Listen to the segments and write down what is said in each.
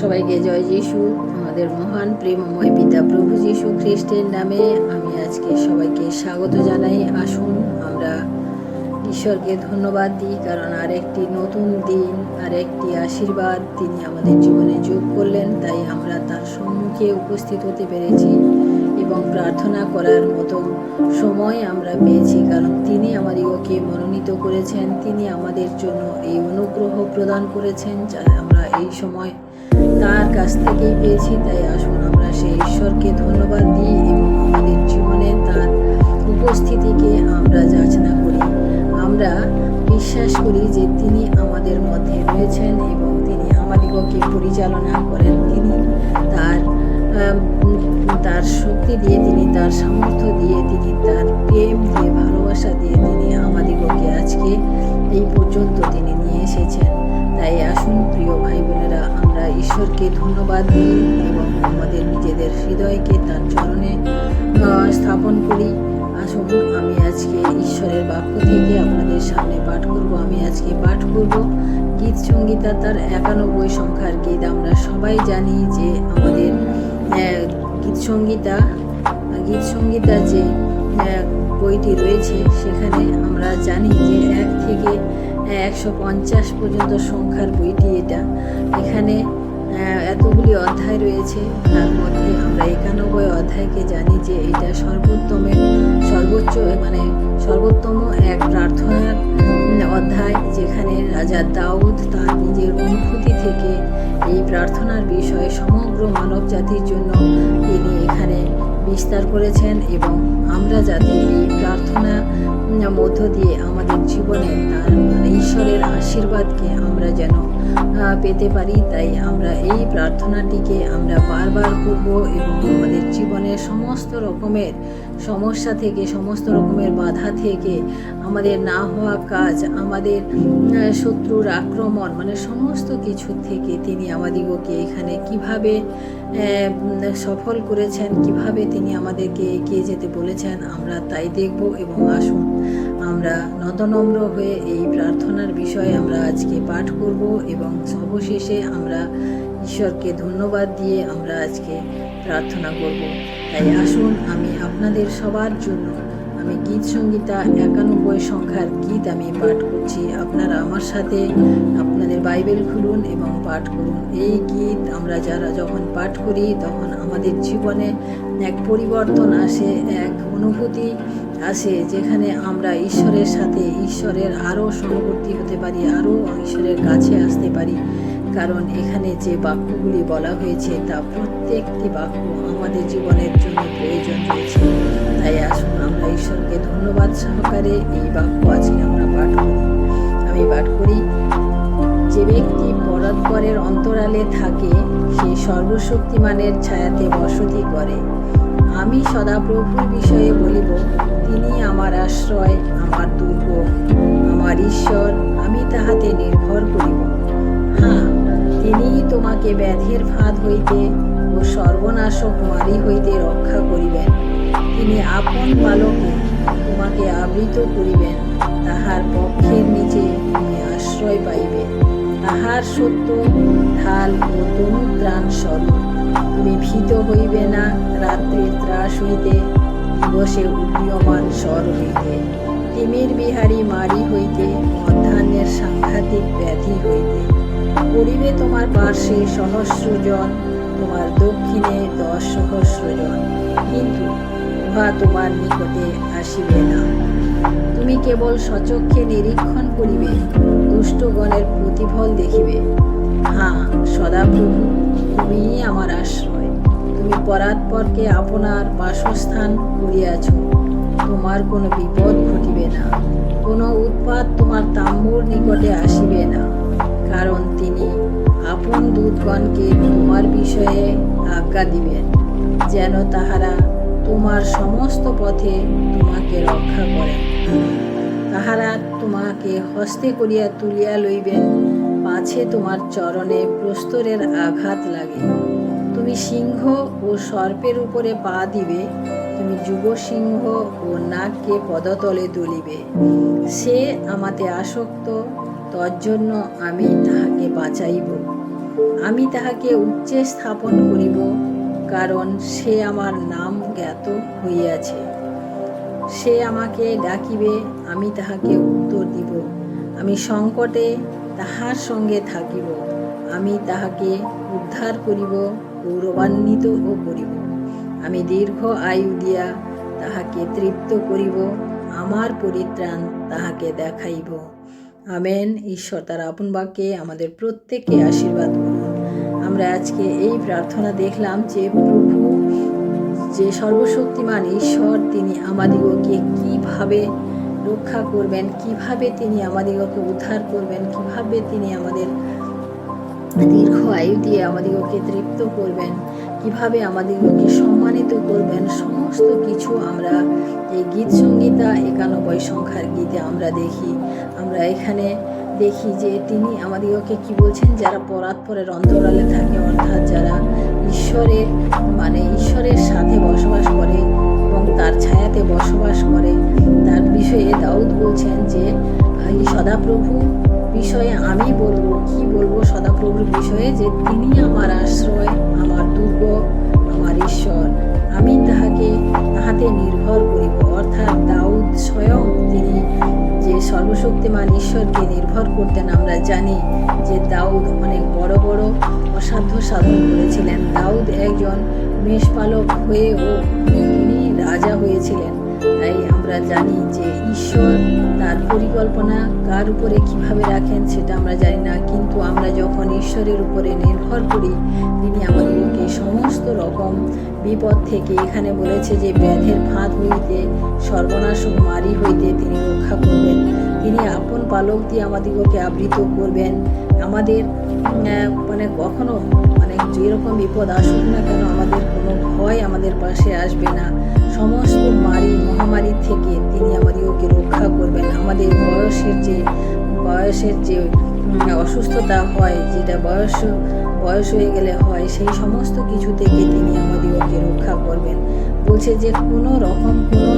সবাইকে জয় যিশু। আমাদের মহান, প্রেমময় পিতা প্রভু যিশু খ্রিস্টের নামে আমি আজকে সবাইকে স্বাগত জানাই। আসুন, আমরা ঈশ্বরকে ধন্যবাদ দিই, কারণ আরেকটি নতুন দিন, আরেকটি আশীর্বাদ তিনি আমাদের জীবনে যোগ করলেন, তাই আমরা তার সম্মুখে উপস্থিত হতে পেরেছি এবং প্রার্থনা করার মতো সময় আমরা পেয়েছি, কারণ তিনি আমাদিগকে মনোনীত করেছেন, তিনি আমাদের জন্য এই অনুগ্রহ প্রদান করেছেন যা আমরা এই সময় তার কাছ থেকেই পেয়েছি, তাই আসুন আমরা সেই ঈশ্বরকে ধন্যবাদ দিই এবং আমাদের জীবনে তার উপস্থিতিকে আমরা যাচনা করি। আমরা বিশ্বাস করি যে তিনি আমাদের মধ্যে রয়েছেন এবং তিনি আমাদিগকে পরিচালনা করেন। তিনি তার তার শক্তি দিয়ে, তিনি তার সামর্থ্য দিয়ে, তিনি তার প্রেম দিয়ে, ভালোবাসা দিয়ে তিনি আমাদিগকে আজকে এই পর্যন্ত তিনি নিয়ে এসেছেন। তাই আসুন, প্রিয় ভাই বোনেরা আমরা ঈশ্বরকে ধন্যবাদ দিই এবং আমাদের নিজেদের হৃদয়কে তার চরণে স্থাপন করি। আসুন, আমি আজকে ঈশ্বরের বাক্য থেকে আপনাদের সামনে পাঠ করব। আমি আজকে পাঠ করব গীত সঙ্গীতা তার একানব্বই সংখ্যার গীত। আমরা সবাই জানি যে আমাদের গীত সঙ্গীতা গীত সঙ্গীতা যে বইটি রয়েছে, সেখানে আমরা জানি যে এক থেকে একশো পঞ্চাশ পর্যন্ত সংখ্যার বইটি এটা। এখানে এতগুলি অধ্যায় রয়েছে, তার মধ্যে আমরা একানব্বই অধ্যায়কে জানি যে এটা সর্বোত্তমের সর্বোচ্চ মানে সর্বোত্তম এক প্রার্থনার অধ্যায়, যেখানে রাজা দাউদ তার নিজের অনুভূতি থেকে এই প্রার্থনার বিষয়ে সমগ্র মানব জাতির জন্য তিনি এখানে বিস্তার করেছেন এবং আমরা যাতে এই প্রার্থনা মধ্য দিয়ে আমাদের জীবনে তার ঈশ্বরের আশীর্বাদকে আমরা যেন পেতে পারি, তাই আমরা এই প্রার্থনাটিকে আমরা বারবার করব এবং আমাদের জীবনের সমস্ত রকমের সমস্যা থেকে, সমস্ত রকমের বাধা থেকে আমাদের না হওয়া কাজ, আমাদের শত্রুর আক্রমণ মানে সমস্ত কিছু থেকে তিনি আমাদিগকে এখানে কীভাবে সফল করেছেন, কীভাবে তিনি আমাদেরকে এগিয়ে যেতে বলেছেন, আমরা তাই দেখব এবং আসুন আমরা নতনম্র হয়ে এই প্রার্থনার বিষয়ে আমরা আজকে পাঠ করব এবং অবশেষে আমরা ঈশ্বরকে ধন্যবাদ দিয়ে আমরা আজকে প্রার্থনা করব। তাই আসুন আমি আপনাদের সবার জন্য আমি গীত সঙ্গীতা একানব্বই সংখ্যার গীত আমি পাঠ করছি। আপনারা আমার সাথে আপনাদের বাইবেল খুলুন এবং পাঠ করুন। এই গীত আমরা যারা যখন পাঠ করি তখন আমাদের জীবনে এক পরিবর্তন আসে, এক অনুভূতি আসে যেখানে আমরা ঈশ্বরের সাথে ঈশ্বরের আরও সমবর্তী হতে পারি আরও ঈশ্বরের কাছে আসতে পারি। কারণ এখানে যে বাক্যগুলি বলা হয়েছে, তা প্রত্যেকটি বাক্য আমাদের জীবনের জন্য প্রয়োজন রয়েছে। তাই আসুন আমরা ঈশ্বরকে ধন্যবাদ সহকারে এই বাক্য আজকে আমরা পাঠ করি। আমি পাঠ করি, যে ব্যক্তি পরস্পরের অন্তরালে থাকে, সে সর্বশক্তিমানের ছায়াতে বসতি করে। আমি সদাপ্রভুর বিষয়ে বলিব, তিনি আমার আশ্রয়, আমার দুর্গ, আমার ঈশ্বর, আমি তাহাতে নির্ভর করিব। হ্যাঁ তিনিই তোমাকে ব্যাধের ফাঁদ হইতে ও সর্বনাশক মারি হইতে রক্ষা করিবেন। তিনি আপন বালকে তোমাকে আবৃত করিবেন, তাহার পক্ষের নিচে তুমি আশ্রয় পাইবে। তাহার সত্য, ঢাল ও তনুত্রাণ স্বরূপ, তুমি ভীত হইবে না রাত্রির ত্রাস হইতে দিবসে উদীয়মান স্বর হইতে তিমির বিহারী মারি হইতে মধ্যাহ্নের সাংঘাতিক ব্যাধি হইতে। পড়িবে তোমার পার্শ্বে সহস্র জন, তোমার দক্ষিণে দশ সহস্র জন। কিন্তু উহা তোমার নিকটে আসিবে না। তুমি কেবল সচক্ষে নিরীক্ষণ করিবে, দুষ্টগণের প্রতিফল দেখিবে। হ্যাঁ সদাপ্রভু, তুমিই আমার আশ্রয়। তুমি পরাৎপরকে আপনার বাসস্থান করিয়াছ। তোমার কোনো বিপদ ঘটিবে না। কোনো উৎপাত তোমার তাম্বুর নিকটে আসিবে না। কারণ তিনি আপন দূতগণকে তোমার বিষয়ে আজ্ঞা দিবেন, যেন তাহারা তোমার সমস্ত পথে তোমাকে রক্ষা করে তাহারা তোমাকে হস্তে করিয়া তুলিয়া লইবেন, পাছে তোমার চরণে প্রস্তরের আঘাত লাগে। তুমি সিংহ ও সর্পের উপরে পা দিবে, তুমি যুব সিংহ ও নাককে পদতলে তুলিবে সে আমাতে আসক্ত, তজ্জন্য আমি তাহাকে বাঁচাইব। আমি তাহাকে উচ্চে স্থাপন করিব, কারণ সে আমার নাম জ্ঞাত হইয়াছে। সে আমাকে ডাকিবে, আমি তাহাকে উত্তর দিব। আমি সংকটে তাহার সঙ্গে থাকিব, আমি তাহাকে উদ্ধার করিব গৌরবান্বিত ও করিব। আমি দীর্ঘ আয়ু দিয়া তাহাকে তৃপ্ত করিব, আমার পরিত্রাণ তাহাকে দেখাইব। আমেন। ঈশ্বর তার আপন বাক্যে আমাদের প্রত্যেককে আশীর্বাদ করুন। আমরা আজকে এই প্রার্থনা দেখলাম যে প্রভু, যে সর্বশক্তিমান ঈশ্বর, তিনি আমাদিগকে কীভাবে রক্ষা করবেন, কীভাবে তিনি আমাদিগকে উদ্ধার করবেন, কীভাবে তিনি আমাদের দীর্ঘ আয়ু দিয়ে আমাদিগকে তৃপ্ত করবেন, কীভাবে আমাদিগকে সম্মানিত করবেন, সমস্ত কিছু আমরা এই গীত সঙ্গীতা একানব্বই সংখ্যার গীতে আমরা দেখি। আমরা এখানে দেখি যে তিনি আমাদিগকে কি বলছেন, যারা পরাৎপরের অন্তরালে থাকে, অর্থাৎ যারা ঈশ্বরের মানে ঈশ্বরের সাথে বসবাস করে এবং তার ছায়াতে বসবাস করে, তার বিষয়ে দাউদ বলছেন যে সদাপ্রভু বিষয়ে আমি বলব, কি বলব সদাপ্রভুর বিষয়ে যে তিনি আমার আশ্রয়, আমার দুর্গ, আমার ঈশ্বর। আমি তাহাকে তাহাতে নির্ভর করিব। অর্থাৎ দাউদ স্বয়ং তিনি যে সর্বশক্তিমান ঈশ্বরকে নির্ভর করতেন, আমরা জানি যে দাউদ অনেক বড় বড় অসাধ্য সাধন করেছিলেন। দাউদ একজন মেষপালক হয়েও তিনি রাজা হয়েছিলেন। তাই আমরা জানি যে ঈশ্বর তার পরিকল্পনা কার উপরে কীভাবে রাখেন সেটা আমরা জানি না। কিন্তু আমরা যখন ঈশ্বরের উপরে নির্ভর করি, তিনি আমাদেরকে সমস্ত রকম বিপদ থেকে এখানে বলেছে যে ব্যাধের ফাঁদ হইতে, সর্বনাশ মারি হইতে তিনি রক্ষা করবেন। তিনি আপন পালক দিয়ে আমাদিগকে আবৃত করবেন। আমাদের মানে কখনো মানে যেরকম বিপদ আসুক না কেন, আমাদের কোনো ভয় আমাদের পাশে আসবে না। সমস্ত মহামারী থেকে তিনি আমাদেরকে রক্ষা করবেন। আমাদের বয়সের যে বয়সের যে অসুস্থতা হয়, যেটা বয়স বয়স হয়ে গেলে হয়, সেই সমস্ত কিছু থেকে তিনি আমাদেরকে রক্ষা করবেন। বলছে যে কোনো রকম কোনো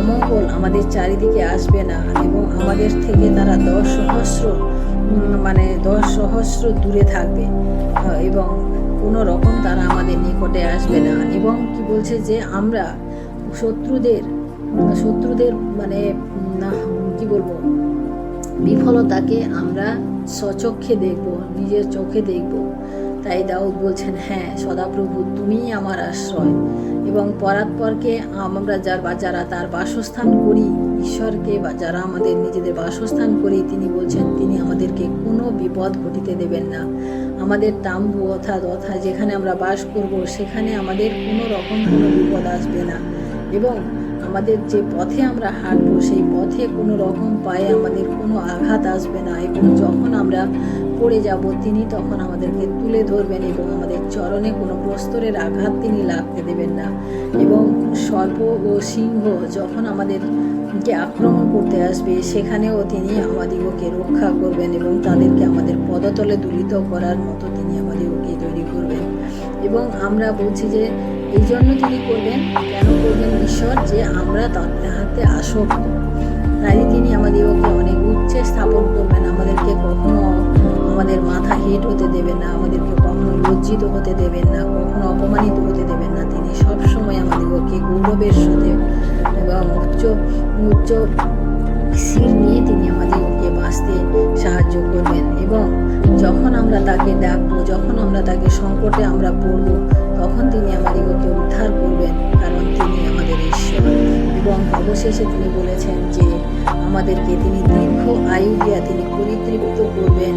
অমঙ্গল আমাদের চারিদিকে আসবে না এবং আমাদের থেকে তারা দশ সহস্র মানে দশ সহস্র দূরে থাকবে। এবং কোনো রকম তারা আমাদের নিকটে আসবে না। এবং কি বলছে যে আমরা শত্রুদের শত্রুদের মানে কি বলব, বিফলতাকে আমরা স্বচক্ষে দেখব, নিজের চোখে দেখব। তাই দাউদ বলছেন হ্যাঁ সদাপ্রভু, তুমিই আমার আশ্রয় এবং পরাৎপরকে আমরা যার বা যারা তার বাসস্থান করি, ঈশ্বরকে বা যারা আমাদের নিজেদের বাসস্থান করি, তিনি বলছেন, তিনি আমাদেরকে কোনো বিপদ ঘটিতে দেবেন না। আমাদের তাম্বু অর্থাৎ অর্থাৎ যেখানে আমরা বাস করব, সেখানে আমাদের কোনো রকম কোনো বিপদ আসবে না। এবং আমাদের যে পথে আমরা হাঁটবো, সেই পথে কোনো রকম পায়ে আমাদের কোনো আঘাত আসবে না এবং যখন আমরা পড়ে যাব, তিনি তখন আমাদেরকে তুলে ধরবেন এবং আমাদের চরণে কোনো প্রস্তরের আঘাত তিনি লাগতে দেবেন না। এবং সর্প ও সিংহ যখন আমাদের আমাদেরকে আক্রমণ করতে আসবে, সেখানেও তিনি আমাদিগকে রক্ষা করবেন এবং তাদেরকে আমাদের পদতলে দূলিত করার মতো তিনি আমাদিগকে তৈরি করবেন। এবং আমরা বলছি যে এই জন্য তিনি করবেন কেন করবেন ঈশ্বর যে আমরা তার হাতে আসক্ত? তাই তিনি আমাদেরকে অনেক উচ্চে স্থাপন করবেন, আমাদেরকে কখনো আমাদের মাথা হেট হতে দেবেন না, আমাদেরকে কখনো লজ্জিত হতে দেবেন না, কখনো অপমানিত হতে দেবেন না। তিনি সবসময় আমাদেরকে গৌরবের সাথে এবং উচ্চ উচ্চ শির নিয়ে তিনি আমাদেরকে বাঁচতে সাহায্য করবেন এবং যখন আমরা তাকে ডাকবো, যখন আমরা তাকে সংকটে আমরা পড়ব তখন তিনি আমাদেরকে উদ্ধার করবেন, কারণ তিনি আমাদের ঈশ্বর। এবং অবশেষে তিনি বলেছেন যে, আমাদেরকে তিনি দীর্ঘ আয়ু দিয়া তিনি পরিতৃপ্ত করবেন,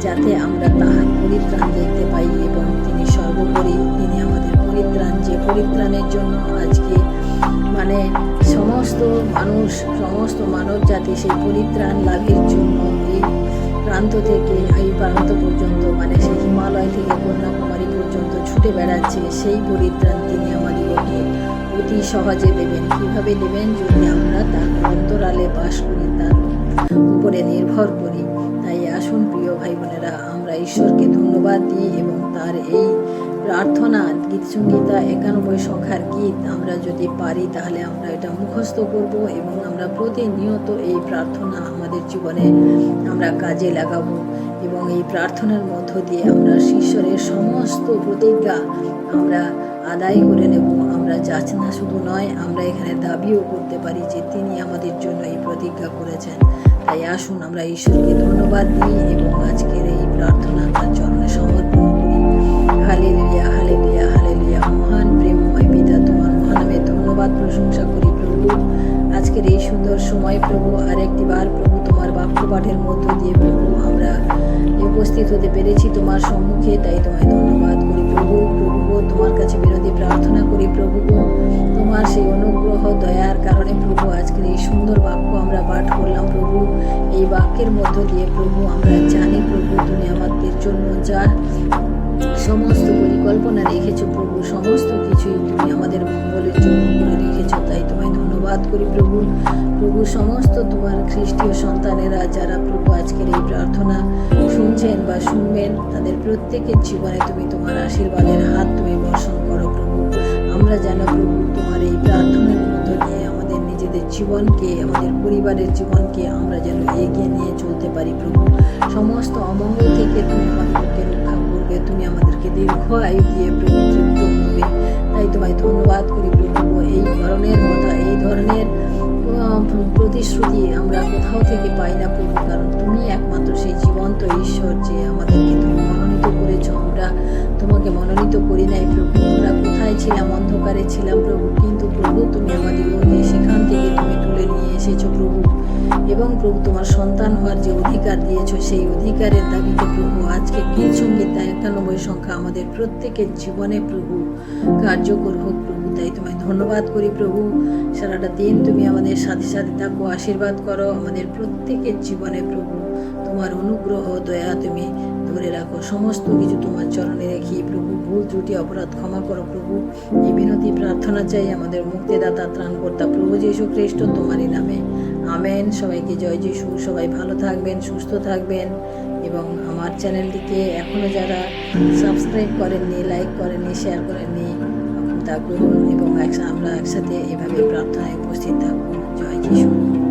যাতে আমরা তাহার পরিত্রাণ দেখতে পাই এবং তিনি সর্বোপরি তিনি আমাদের পরিত্রাণ, যে পরিত্রাণের জন্য আজকে মানে সমস্ত মানুষ, সমস্ত মানব জাতি সেই পরিত্রাণ লাভের জন্য এই প্রান্ত থেকে এই প্রান্ত পর্যন্ত মানে সেই হিমালয় থেকে কন্যাকুমারী পর্যন্ত ছুটে বেড়াচ্ছে, সেই পরিত্রাণ তিনি আমাদেরকে অতি সহজে দেবেন। কীভাবে দেবেন? যদি আমরা তার অন্তরালে বাস করি, তার উপরে নির্ভর করি, তাই আসুন প্রিয় ভাই বোনেরা আমরা ঈশ্বরকে ধন্যবাদ দিই এবং তার এই প্রার্থনা গীত সঙ্গীতা একানব্বই সংখ্যার গীত আমরা যদি পারি, তাহলে আমরা এটা মুখস্থ করব এবং আমরা প্রতিনিয়ত এই প্রার্থনা আমাদের জীবনে আমরা কাজে লাগাবো এবং এই প্রার্থনার মধ্য দিয়ে আমরা ঈশ্বরের সমস্ত প্রতিজ্ঞা আমরা আদায় করে নেব। আমরা যাচনা শুধু নয়, আমরা এখানে দাবিও করতে পারি যে তিনি আমাদের জন্য এই প্রতিজ্ঞা করেছেন। তাই আসুন আমরা ঈশ্বরকে ধন্যবাদ দিই এবং আজকের এই প্রার্থনা তার চরণে সমর্পণ এই বাক্যের মধ্য দিয়ে, প্রভু, আমরা জানি প্রভু, তুমি আমাদের জন্য যা সমস্ত পরিকল্পনা রেখেছো, প্রভু, সমস্ত কিছুই তুমি আমাদের মঙ্গলের জন্য করে রেখেছো, তাই তোমায় ধন্যবাদ করি প্রভু। প্রভু, সমস্ত তোমার খ্রিস্টীয় সন্তানেরা যারা প্রভু আজকের এই প্রার্থনা শুনছেন বা শুনবেন, তাদের প্রত্যেকের জীবনে তুমি তোমার আশীর্বাদের হাত তুমি বর্ষণ জীবনকে, আমাদের পরিবারের জীবনকে আমরা যেন এগিয়ে নিয়ে চলতে পারি, প্রভু। সমস্ত অমঙ্গল থেকে তুমি আমাদেরকে রক্ষা করবে, তুমি আমাদেরকে দীর্ঘ আয়ু দিয়ে প্রভু তৃপ্ত করবে। তাই তোমায় ধন্যবাদ করি প্রভু, এই ধরনের কথা, এই ধরনের প্রতিশ্রুতি আমরা কোথাও থেকে পাই না প্রভু, কারণ তুমি একমাত্র সেই জীবন্ত ঈশ্বর যে আমাদেরকে তুমি মনোনীত করেছ। আমরা তোমাকে মনোনীত করি নাই প্রভু। কোথায় ছিলাম, অন্ধকারে ছিলাম প্রভু। কিন্তু প্রভু, তুমি আমাদেরকে সেখান থেকে তুমি তুলে নিয়ে এসেছ প্রভু। এবং প্রভু, তোমার সন্তান হওয়ার যে অধিকার দিয়েছ, সেই অধিকারের দাবিতে প্রভু, আজকে গীত, সংগীত একানব্বই সংখ্যা আমাদের প্রত্যেকের জীবনে প্রভু কার্যকর হোক প্রভু। তাই তোমায় ধন্যবাদ করি প্রভু। সারাটা দিন তুমি আমাদের সাথে সাথে থাকো, আশীর্বাদ করো আমাদের প্রত্যেকের জীবনে প্রভু। তোমার অনুগ্রহ দয়া তুমি ধরে রাখো। সমস্ত কিছু তোমার চরণে রেখি প্রভু, ভুল ত্রুটি, অপরাধ ক্ষমা করো প্রভু। এই বিনতি, প্রার্থনা চাই আমাদের মুক্তিদাতা, ত্রাণকর্তা প্রভু যীশু খ্রিস্ট তোমারই নামে। আমেন। সবাইকে জয় যিশু। সবাই ভালো থাকবেন, সুস্থ থাকবেন। এবং আমার চ্যানেলটিকে এখনও যারা সাবস্ক্রাইব করেননি, লাইক করেননি, শেয়ার করেননি তা করুন এবং আমরা একসাথে এভাবে প্রার্থনায় উপস্থিত থাকব জয় যিশু।